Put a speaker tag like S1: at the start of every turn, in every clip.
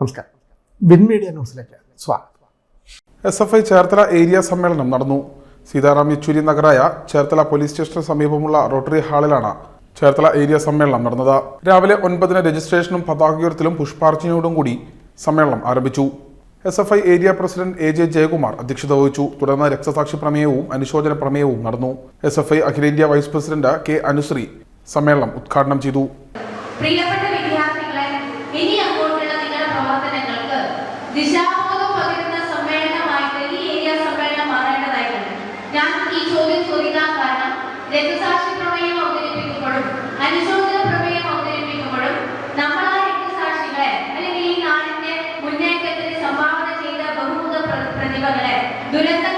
S1: നമസ്കാരം. Win media ന്യൂസിലേക്ക് സ്വാഗതം.
S2: S F I Cherthala area സമ്മേളനം നടന്നു. സീതാറാം യെച്ചൂരി നഗറായ ചേർത്തല പോലീസ് സ്റ്റേഷന് സമീപമുള്ള റോട്ടറി ഹാളിലാണ് ചേർത്തല ഏരിയ സമ്മേളനം നടന്നത്. രാവിലെ ഒൻപതിന് രജിസ്ട്രേഷനും പതാക പതാകയുയർത്തലും പുഷ്പാർച്ചനയോടും കൂടി സമ്മേളനം ആരംഭിച്ചു. S F I area president A J Jayakumar അധ്യക്ഷത വഹിച്ചു. തുടർന്ന് രക്തസാക്ഷി പ്രമേയവും അനുശോചന പ്രമേയവും നടന്നു. എസ് എഫ് ഐ അഖിലേന്ത്യാ വൈസ് പ്രസിഡന്റ് കെ അനുശ്രീ സമ്മേളനം ഉദ്ഘാടനം ചെയ്തു.
S3: പ്രിയപ്പെട്ട വിദ്യാർത്ഥികളെ ഇനി പ്രവർത്തനങ്ങൾക്ക് ദിശാബോധം പകരുന്ന സമ്മേളനമായിട്ട് ഈ ഏരിയ സമ്മേളനം മാറേണ്ടതായിട്ടുണ്ട്. ഞാൻ ഈ ചോദ്യം ചോദിക്കാൻ കാരണം രക്തസാക്ഷി പ്രമേയം അവതരിപ്പിക്കുമ്പോഴും അനുശോചന പ്രമേയം അവതരിപ്പിക്കുമ്പോഴും നമ്മൾ ആ രക്തസാക്ഷികളെ അല്ലെങ്കിൽ ഈ നാടിന്റെ മുന്നേറ്റത്തിന് സംഭാവന ചെയ്ത ബഹുമുഖ പ്ര- പ്രതിഭകളെ ദുരന്തങ്ങളിൽ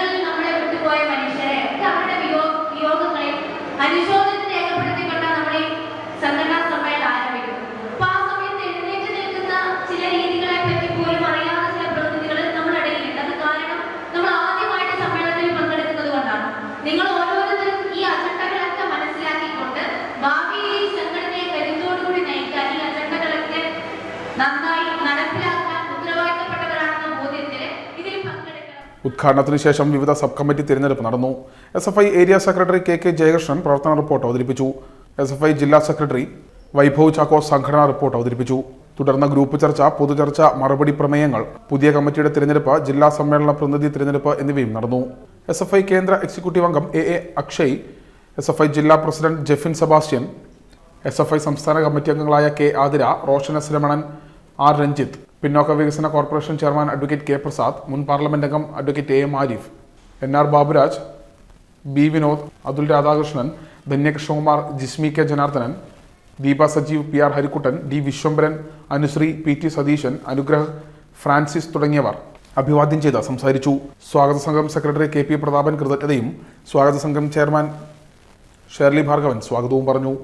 S2: ഉദ്ഘാടനത്തിന് ശേഷം വിവിധ സബ് കമ്മിറ്റി തിരഞ്ഞെടുപ്പ് നടന്നു. S F I area secretary K K Jayakrishnan പ്രവർത്തന റിപ്പോർട്ട് അവതരിപ്പിച്ചു. എസ് എഫ് ഐ ജില്ലാ സെക്രട്ടറി വൈഭവ് ചാക്കോ സംഘടനാ റിപ്പോർട്ട് അവതരിപ്പിച്ചു. തുടർന്ന് ഗ്രൂപ്പ് ചർച്ച പൊതുചർച്ച മറുപടി പ്രമേയങ്ങൾ പുതിയ കമ്മിറ്റിയുടെ തിരഞ്ഞെടുപ്പ് ജില്ലാ സമ്മേളന പ്രതിനിധി തിരഞ്ഞെടുപ്പ് എന്നിവയും നടന്നു. എസ് എഫ് ഐ കേന്ദ്ര എക്സിക്യൂട്ടീവ് അംഗം A A Akshay S F I ജില്ലാ president Jefin Sebastian S F I സംസ്ഥാന കമ്മിറ്റി അംഗങ്ങളായ K Athira Roshan S Ramanan R Ranjith പിന്നോക്ക വികസന corporation chairman advocate K Prasad മുൻ പാർലമെന്റ് അംഗം advocate A M Arif N R Baburaj B Vinod Athul Radhakrishnan Dhanyakrishnakumar Jismi K Janardhanan Deepa Sajeev P R Harikuttan D Viswambharan Anusree P T Satheesan Anugrah Francis തുടങ്ങിയവർ അഭിവാദ്യം ചെയ്ത് സംസാരിച്ചു. സ്വാഗത സംഘം secretary K P Prathapan കൃതജ്ഞതയും സ്വാഗത സംഘം chairman Shirley Bhargavan സ്വാഗതവും പറഞ്ഞു.